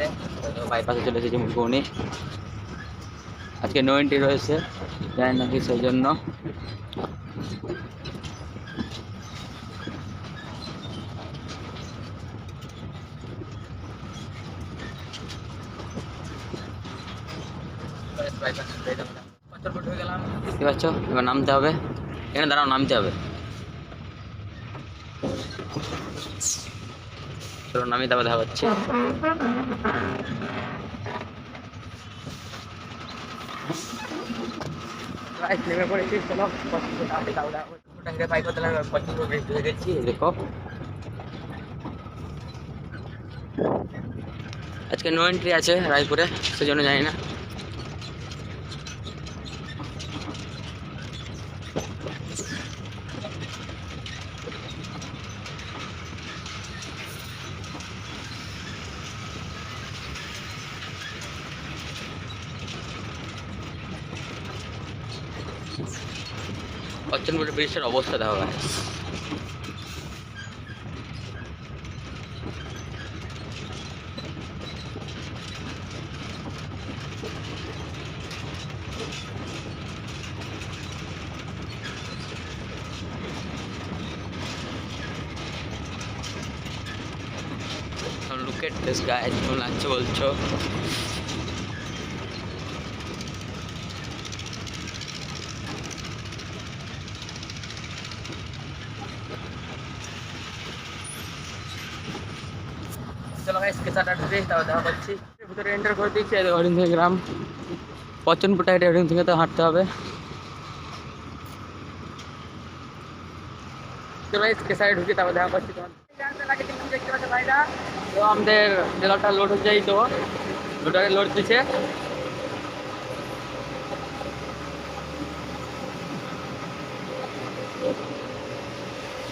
আসতে তো বাইপাসে চলে এসেছি মুখবনি আজকে নো এন্ট্রি রয়েছে জানি নাকি সেই জন্য দেখতে পাচ্ছ? এবার নামতে হবে। এখানে দাঁড়াও নামতে হবে। চলো আমি দাবা নেমে পড়েছি চলো। গেছি দেখো। আজকে নো এন্ট্রি আছে রায়পুরে সেজন্য জানি না। অচ্চনপুরের ব্রিজটার অবস্থা দেখো। Look at this guy, কেমন লাগছে বলছো ভিতরে এন্টার করে দিচ্ছি এই হরিণ গ্রাম। এটা হরিণ তো হাঁটতে হবে। তো আমাদের লোড হয়ে তো লোডারে লোড দিচ্ছে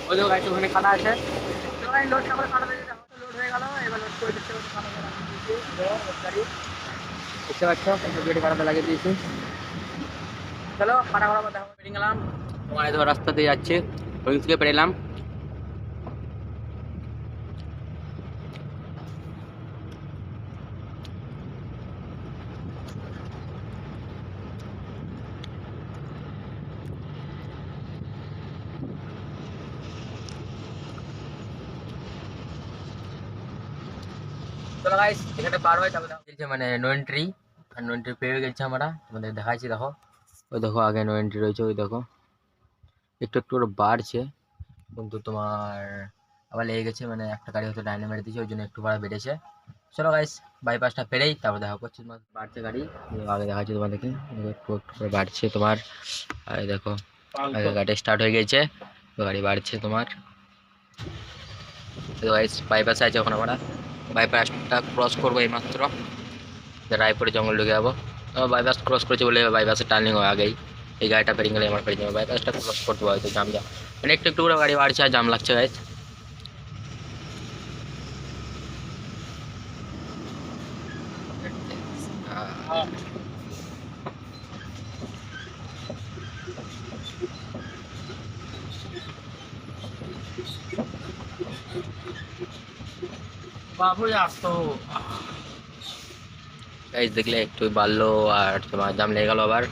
ওই খানা আছে। লোডটা করে খানা দিয়ে লোড হয়ে গেল এবার লোড করে দিচ্ছে ওটা খানা করে রাখিয়ে দিয়েছি দেখো, লোড গাড়ি দেখতে লাগিয়ে দিয়েছি। চলো কথা বেরিয়ে গেলাম তোমার এই দেখো রাস্তা দিয়ে যাচ্ছে ওই থেকে চলো গাইস এখানে পার হয় দেখো মানে নো এন্ট্রি আর নো এন্ট্রি পেয়ে গেছে আমরা। তোমাদের দেখো। ওই দেখো, আগে নো এন্ট্রি রয়েছে, ওই দেখো। একটু একটু বাড়ছে। কিন্তু তোমার আবার লেগে গেছে মানে একটা গাড়ি হয়তো ডাইনে মেরে ওই জন্য একটু ভাড়া বেড়েছে। চলো গাইস বাইপাসটা পেরেই তারপর দেখা করছি তোমার। বাড়ছে গাড়ি আগে দেখাচ্ছি তোমাদেরকে। একটু করে বাড়ছে তোমার। আর দেখো, আগে গাড়ি স্টার্ট হয়ে গেছে গাড়ি বাড়ছে তোমার। গাইস বাইপাসে আছে এখন আমরা। বাইপাসটা ক্রস করব এইমাত্র। রায়পুরে জঙ্গল ঢুকে যাব। বাইপাস ক্রস করেছি বলে বাইপাসে টার্নিং হয় আগেই। এই গাড়িটা পেরিয়ে গেলে আমার পেরিয়ে যাবে। বাইপাসটা ক্রস করতে হবে হয়তো জাম জাম মানে একটু একটু গাড়ি বাড়ছে আর জাম লাগছে গাইজ বাবু আসতো। গাইজ দেখলে একটু বাড়লো আর তোমার জাম লেগে গেলো আবার।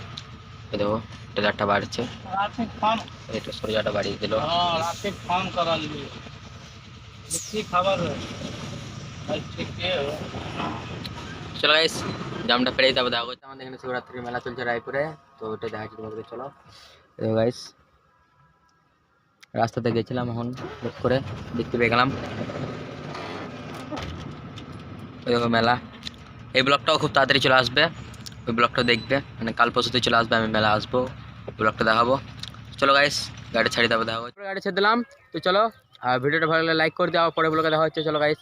দেখো ট্রেলারটা বাড়ছে। একটু বাড়িয়ে দিল। হ্যাঁ চলো গাইস জামটা পেরেই তারপর দেখা করছে আমাদের এখানে শিবরাত্রির মেলা চলছে রায়পুরে। তো ওটা দেখাচ্ছি তোমাদের চলো। দেখো গাইস রাস্তাতে গেছিলাম এখন করে দেখতে পেয়ে গেলাম। ওই মেলা। এই ব্লগটাও খুব তাড়াতাড়ি চলে আসবে। ওই ব্লগটা দেখবে। মানে কাল পরশুতে চলে আসবে, আমি মেলা আসব। ব্লগটা দেখাবো। চলো গাইস গাড়ি ছাড়ি দেবো দেখাবো গাড়ি ছেড়ে দিলাম। তো চলো, আর ভিডিওটা ভালো লাগলে লাইক করে দেওয়া পরে ব্লগে দেখা হচ্ছে। চলো গাইস